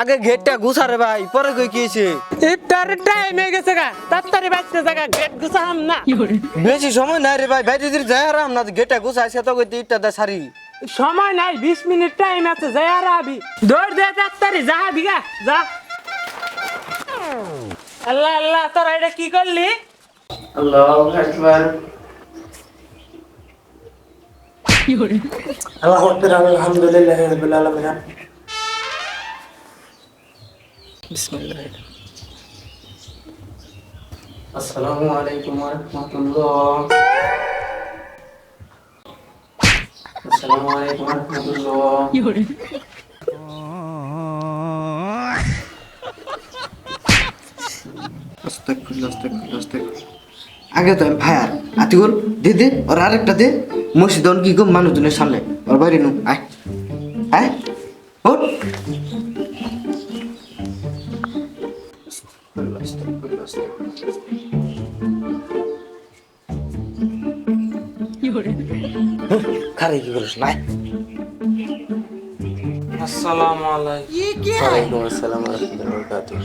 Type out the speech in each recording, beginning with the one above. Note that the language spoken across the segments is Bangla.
আগে গেটটা গুছা রে ভাই পরে কই কি হয়েছে? ইফতার টাইম হয়ে গেছে গা তাড়াতাড়ি বাঁচতে জায়গা গেট গুছাম না। বেশি সময় নাই রে ভাই বাইরে যদি যাই আরাম না গেটটা গুছা সে তো কই ইটটা দা সারি। সময় নাই বিশ মিনিট টাইম আছে যাই আর আবি দৌড় দে তাড়াতাড়ি যা বিঘা যা। আল্লাহ আল্লাহ তোরা এটা কি করলি? আল্লাহু আকবার। আল্লাহু আকবার আলহামদুলিল্লাহ রাব্বিল আলামিন। আসসালামু আলাইকুম ওয়া আসসালামু আলাইকুম ওয়া রাহমাতুল্লাহ। আগে তো আমি ফায়ার আতিকুল দে দে ওর আরেকটা দে। মসজিদ কি গো মানুষজনের সামনে? ওর বাইরে নু আয়। খারে কি করিস না আসসালামু আলাইকুম। ওয়ালাইকুম আসসালাম ওয়া রাহমাতুল্লাহি ওয়া বারাকাতুহু।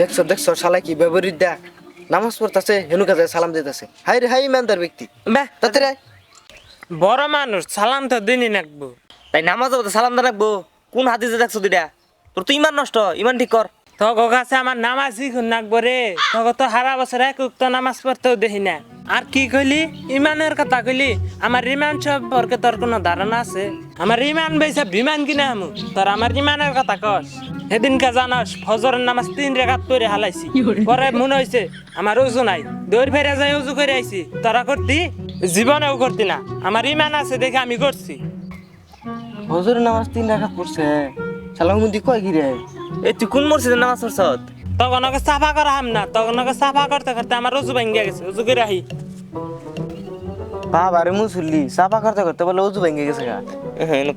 দেখছ দেখছ শালা কি ব্যবহারিক দেখ। নামাজ পড়তেছে হেনু কাজে সালাম দিতেছে। হাই রে হাই ইমানদার ব্যক্তি। বে তাতে রে। বড় মানুষ সালাম তো দিনই নাকবো তাই নামাজ সালাম দা রাখব? কোন হাদিসে দেখছ দুইটা? তোর তো ইমান নষ্ট ইমান ঠিক কর। তগো কাছে আমার নামাজ নাকবো রে। তগো তো হারা বছর এক উক্ত নামাজ পড়তেও দেখি না। আর কি কইলি? ইমানের কথা কইলি? আমার ইমান সম্পর্কে তোর কোনো ধারণা আছে? আমার ইমান বেসা বিমান কিনা আমু। তোর আমার ইমানের কথা কস। সেদিনকে জানস ফজরের নামাজ তিন রেখাত পরে হালাইছি। পরে মনে হয়েছে আমার উজু নাই। দৌড় ফেরে যাই উজু করে আইছি। তোরা করতি? জীবনেও করতি না। আমার ইমান আছে দেখে আমি করছি। হজুরের নামাজ তিন রাখাত পড়ছে? শালা হুমুদি কয় কি রে এ তুই কোন মসজিদে নামাজ পড়ছ তখন ওকে সাফা করা হাম না তখন ওকে সাফা করতে করতে আমার উজু ভেঙে গেছে উজু করে আহি। বাবারে মুসল্লি সাফা করতে করতে বলে উজু ভেঙে গেছে গা।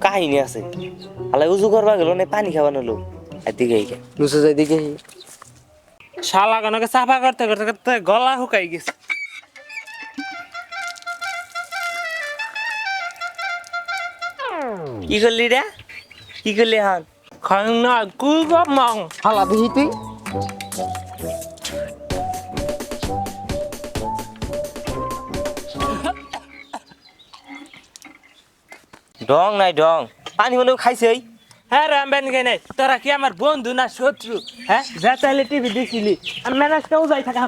কাহিনী আছে। আলাই উজু করবা গেল না পানি খাওয়ানো লোক এদিকে নুসে যাই দিকে শালা গনকে সাফা করতে করতে করতে গলা শুকাই গেছে। কি করলি রে? কি করলি হান খাং না কু গো মং হালা দেখি তুই ডং নাই ডং পানি হলেও খাইছে ওই হ্যাঁ রামবেন কে নাই তোরা কি আমার বন্ধু না শত্রু হ্যাঁ যা চাইলে টিভি দেখিলি আমি ম্যানেজ কেউ যাই থাকা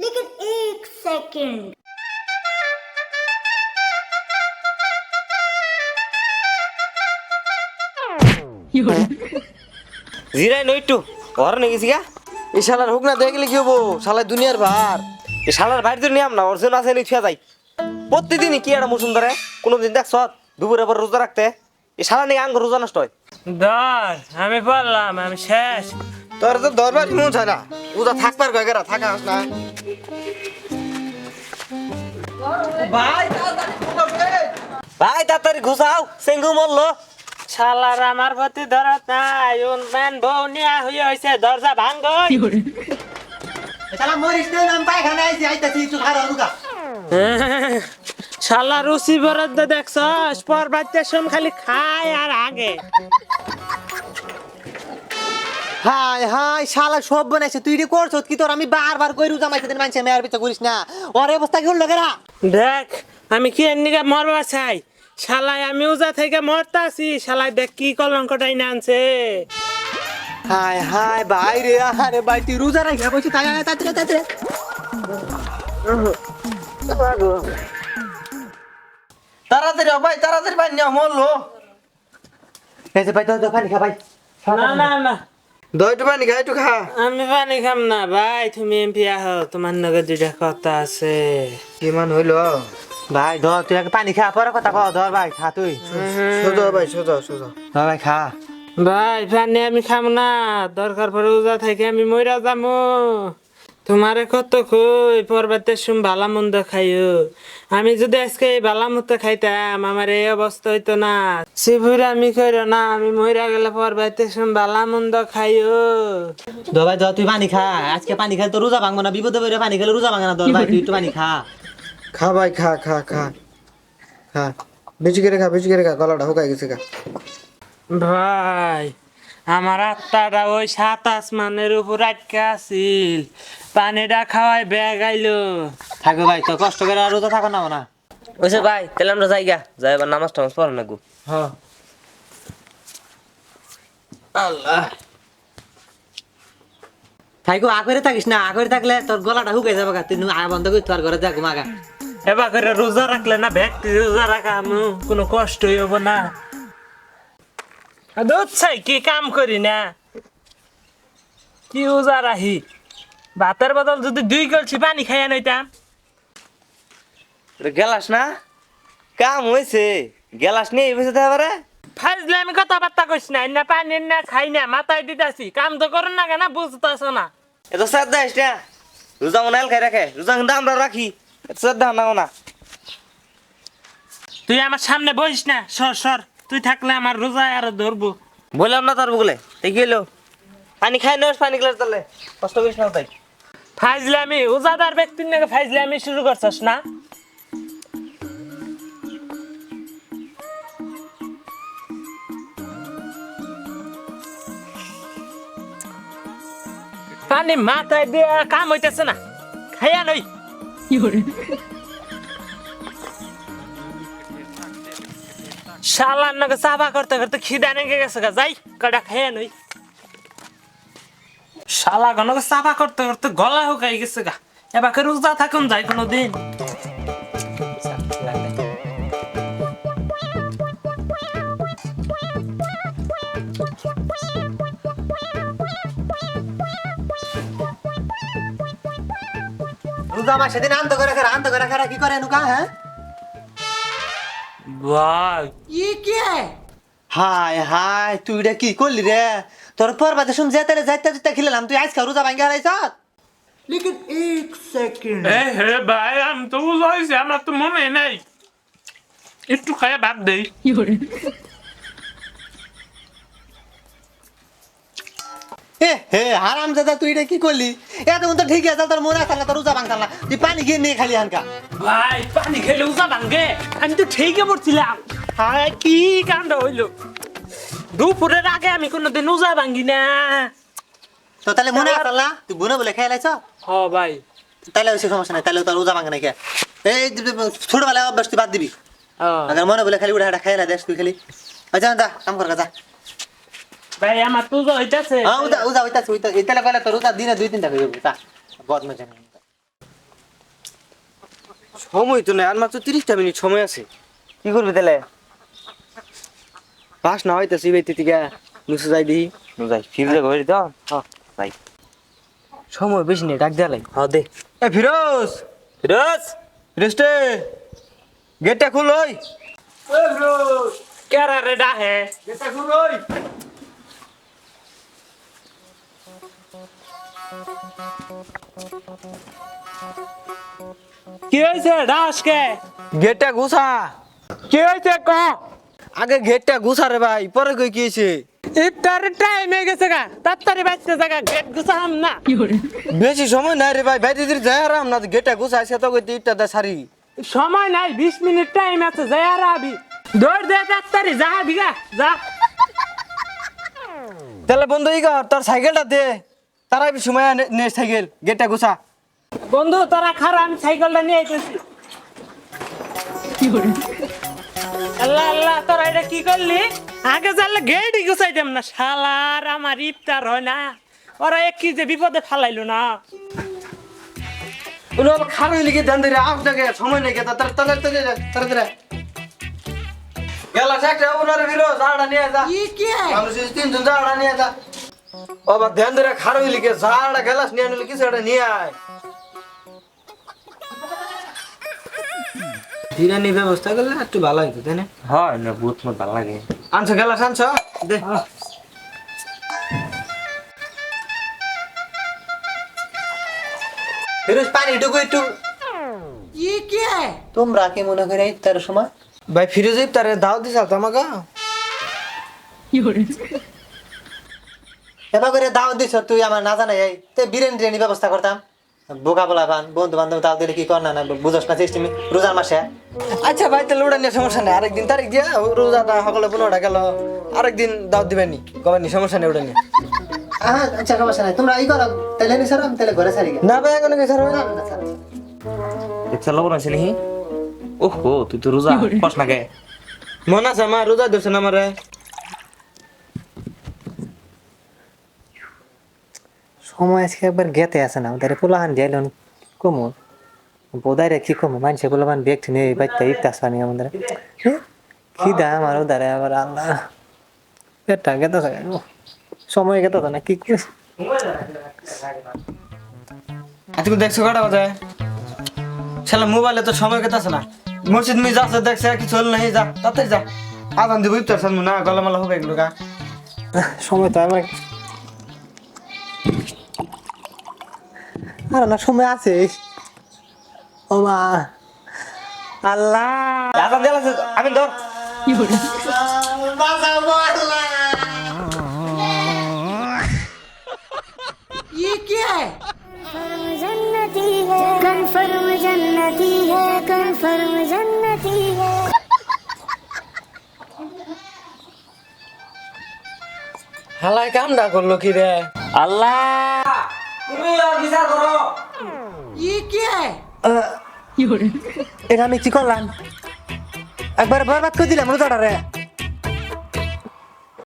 लेकिन एक सेकंड জিরাই নই একটু ঘর নিয়ে গেছি গা। এই শালার হোক না দেখলে কি হব? শালার দুনিয়ার ভার। এই শালার ভাইয়ের জন্য নিয়াম না ওর জন্য আছে নি ছুয়া যাই। প্রতিদিনই কি একটা মুসুম ধরে কোনোদিন দেখছ দুপুরে পর রোজা রাখতে। এই শালা নিয়ে আঙ্গ রোজা নষ্ট হয়। ধর আমি বললাম আমি শেষ। তোর তো দরবার মন চায় না। রোজা থাকবার কয় গেরা থাকা না ভাই তাড়াতাড়ি ঘুষাও সেঙ্গু মরলো। শালার আমার প্রতি ধরত নাই। উন ম্যান বউ নিয়া হইয়া হইছে দরজা ভাঙ্গ শালা মরিস না আমি পায়খানা আইছি আইতাছি একটু খারাপ রুগা শালা রুচি বরাদ্দ দেখছস পর খালি খায় আর আগে। হাই হাই শালা সব বানাইছে তুই রে করছ কি তোর? আমি বারবার কই রুজা মাইতে দিন মানছে মেয়ার পিছা করিস না। ওর অবস্থা কি হলো গেরা দেখ আমি কি এর মরবা চাই? শালাই আমি উজা থেকে মরতাছি শালাই দেখ কি কলঙ্কটাই না আনছে হায় হাই ভাই রে আরে ভাই তুই রোজা রাখা বলছি তাই তাড়াতাড়ি তাড়াতাড়ি। তাড়াতাড়ি হ ভাই তাড়াতাড়ি ভাই নিয়ে মরলো এই যে ভাই তো পানি খা ভাই। না না না। পানি খা একটু খা। আমি পানি খাম না ভাই তুমি এমপি আহো তোমার নগে দুইটা কথা আছে। কিমান হইল। ভাই ধর তুই আগে পানি খা পরে কথা কও ধর ভাই খা তুই। সোজা ভাই সোজা সোজা। ধর ভাই খা। ভাই পানি আমি খাম না। দরকার পড়ে উজা থেকে আমি মইরা যামু। তোমারে কত কই পর্বতে সুম বালা মন্দ খাইও। আমি যদি আজকে এই বালা মতো খাইতাম আমার এই অবস্থা হইতো না। শিবুর আমি কইরো না আমি মইরা গেলে পর্বতে সুম বালা মন্দ খাইও। দো ভাই দো তুই পানি খা। আজকে পানি খাই তো রোজা ভাঙবো না বিপদে পড়ে পানি খেলে রোজা ভাঙে না দোল ভাই তুই একটু পানি খা। খা ভাই খা খা খা। খা। বেশি করে খা বেশি করে খা গলাটা হুকাই গেছে খা। ভাই আমার আত্মাটা ওই সাত আসমানের উপর আটকে আছিল। পানিটা খাওয়াই ব্যাগ আইলো। থাকো ভাই তো কষ্ট করে আর রোজা থাকো না না ওইসে ভাই তাহলে আমরা যাই গা। যাই এবার নামাজ টামাজ পড়ো না গো হ্যাঁ আল্লাহ থাইকো আগরে থাকিস না আগরে থাকলে তোর গলাটা হুকাই যাবে গা। তুই আ বন্ধ করে তোর ঘরে যা ঘুমাগা এবার করে রোজা রাখলে না ব্যক্তি রোজা রাখা আমু কোনো কষ্টই হব না। দুচ্ছাই কি কাম করি না? কি রোজা রাহি ভাতের বদল যদি দুই গলছি পানি খাইয়া নইতাম গেলাস না? কাম হয়েছে গেলাস নিয়ে বসে থাকবে ফাইজলে আমি কথাবার্তা কইছি না না পানি না খাই না মাথায় দিতাছি। কাম তো করেন না কেন বুঝতেছ না। এত শ্রদ্ধা আইস না। রোজা মনে খাই রাখে। রোজা কিন্তু আমরা রাখি। শ্রদ্ধা না না। তুই আমার সামনে বসিস না সর সর। তুই থাকলে আমার রোজা আর ধরবো। বললাম না তোর বলে তাই কি হলো? পানি খাই নস পানি গেলে তাহলে। কষ্ট করিস না তাই। ফাইজলে আমি উজাদার ব্যক্তির নাকি ফাইজলে আমি শুরু করছস না? পানি মাথায় দিয়ে কাম হইতেছে না। খাইয়া নই শালার নাকি চাপা করতে করতে খিদা নেগে গেছে গা, যাই, কটা খাইয়া নই। শালা গনকে চাপা করতে করতে গলা হুকাই গেছে গা। এবার রোজা থাকুন যাই কোনো দিন জামা সেদিন আন্ত করে রাখে আন্ত করে রাখে কি করে নুকা হ্যাঁ? ভাই। কি কে? হাই হাই তুই কি করলি রে? তোর পর বাদে শুন যেতে রে যাইতে যেতে খেলাম তুই আজকে রোজা ভাঙ্গা হারাইছ? লিখিত এক সেকেন্ড। এ হে ভাই আমি তো বুঝাইছি আমার তো মনে নাই। একটু খাইয়া ভাত দেই। এ হে হারাম দাদা তুই এটা কি করলি? এত তো ঠিক আছে তোর মনে আসল তোর রোজা ভাঙতাল না তুই পানি গিয়ে নিয়ে খালি হানকা। ভাই পানি খেলে উজা ভাঙ্গে আমি তো ঠিকই পড়ছিলাম হায় কি কাণ্ড হইল? দুপুরের আগে আমি কোনোদিন উজা ভাঙ্গি না। তো তাহলে মনে আসল না তুই বুনে বলে খেয়ে লাইছ হ ভাই। তাহলে ওই সমস্যা নাই তাহলে তোর রোজা ভাঙে নাই কে? এই ছোটবেলায় অভ্যাস তুই বাদ দিবি। মনে বলে খালি উঠে হাঁটা খেয়ে দেশ তুই খালি। আচ্ছা যা কাম কর যা। ভাই আমার তো হইতাছে। হ্যাঁ উদা উদা কইলে তোর উদা দিনে দুই তিনটা তা সময় তো নাই আর মাত্র তিরিশটা মিনিট সময় আছে। কি করবি তাহলে? পাস না নুসে যাই দিই নু যাই ফিরলে ঘরে দাও হ্যাঁ যাই সময় বেশি নেই ডাক দেয়ালাই হ্যাঁ দে। এ ফিরোজ! ফিরোজ? ফিরোজটে! গেটটা খুল ওই। কেরা রে ডাহে গেটটা খুল ওই। কি হয়েছে? ডাস কে? গেটটা ঘুষা। কি হয়েছে ক? আগে গেটটা ঘুষা রে ভাই পরে কই কি হয়েছে? ইফতার টাইম হয়ে গেছে গা। তাড়াতাড়ি বাঁচতে জায়গা গেট গুছাম না। বেশি সময় নাই রে ভাই বাইরে দিদি যাই আরাম না গেটটা ঘুষা সে তো কইতে ইটটা দা সারি। সময় নাই বিশ মিনিট টাইম আছে যাই আর আবি দৌড় দে তাড়াতাড়ি যা বিগা যা। তাহলে বন্ধু ই কর তোর সাইকেলটা দে। তারা সময় নে সাইকেল গেটটা গুছা। বন্ধু তারা খারা আমি সাইকেলটা নিয়ে আইতেছি। আল্লাহ আল্লাহ তোরা এটা কি করলি? আগে জানলে গেটই গুছাইতাম না শালার আমার ইফতার হয় না। ওরা এক কি যে বিপদে ফালাইলো না। ওলো খারুই লিখে দেন ধরে আস ডাকে সময় নেই গেতা তার তাদের তাদের তার তার গেলা চাকরি ওনার বিরো জাড়া নিয়ে যা। কি? কি আমরা তিনজন জাড়া নিয়ে যা। বাবা ধ্যান ধরে খারো লিখে ঝাড়া গেলাস নিয়ে আনলি কিছু একটা নিয়ে আয়। বিরিয়ানি ব্যবস্থা করলে একটু ভালো হইতো তাই না? হয় না বহুত মত ভালো লাগে। আনছো গেলাস আনছো? দে। ফিরোজ পানি টুকু একটু। ইয়ে কি? তোমরা কি মনে করে ইফতারের সময়? ভাই ফিরোজ ইফতারে দাও দিছাল তো আমাকে। কি এবার করে দাও দিছ তুই আমার না জানাই এই তে বিরিয়ানি টিরিয়ানি ব্যবস্থা করতাম। বোকা বলা পান বন্ধু বান্ধব দাও দিলে কি কর না না বুঝস না চেষ্টি রোজার মাসে। আচ্ছা ভাই তাহলে ওটা নিয়ে সমস্যা নেই। আরেকদিন তারিখ দিয়া রোজাটা সকালে পনেরোটা গেল। আরেকদিন দাও দিবেন নি কবেন নি সমস্যা নেই ওটা নিয়ে। হ্যাঁ আচ্ছা সমস্যা নাই। তোমরা ই করো তাহলে নি স্যার তাহলে ঘরে সারি না ভাই এখন কি স্যার না না স্যার দেখছ লবণ আছে নাকি? ওহো তুই তো রোজা কস না কে? মন আছে আমার রোজা ধরছেন আমারে। সময় আজকে একবার গেতে আছে না ওদের পোলাহান যাইলেন কমু। বোধাই কি কমু? মানুষে পোলাহান ব্যক্তি নিয়ে বাইতে ইফতাস পানি আমাদের। কি দা আমার ওদারে আবার আল্লাহ। পেটটা গেতে সময় গেতে না কি করিস আজকে দেখছ কটা বাজে? শালা মোবাইলে তো সময় কেতাছে না। মসজিদ মি যাচ্ছে দেখছে কিছু হল নাই যা তাতে যা। আদান দিব ইফতার সামনে না গলামালা হবে এগুলো গা সময় তো আমার আর না সময় আছে ও মা আল্লাহ আদান দিলা আমি ধর ये क्या है जन्नती है कन्फर्म जन्नती है कन्फर्म जन्नती है হালাই কামডা করলো কি রে আল্লাহ তুমি বিচার করো ই কে? এখানে কি করলাম? একবার বরবাদ করে দিলাম রোজাটা রে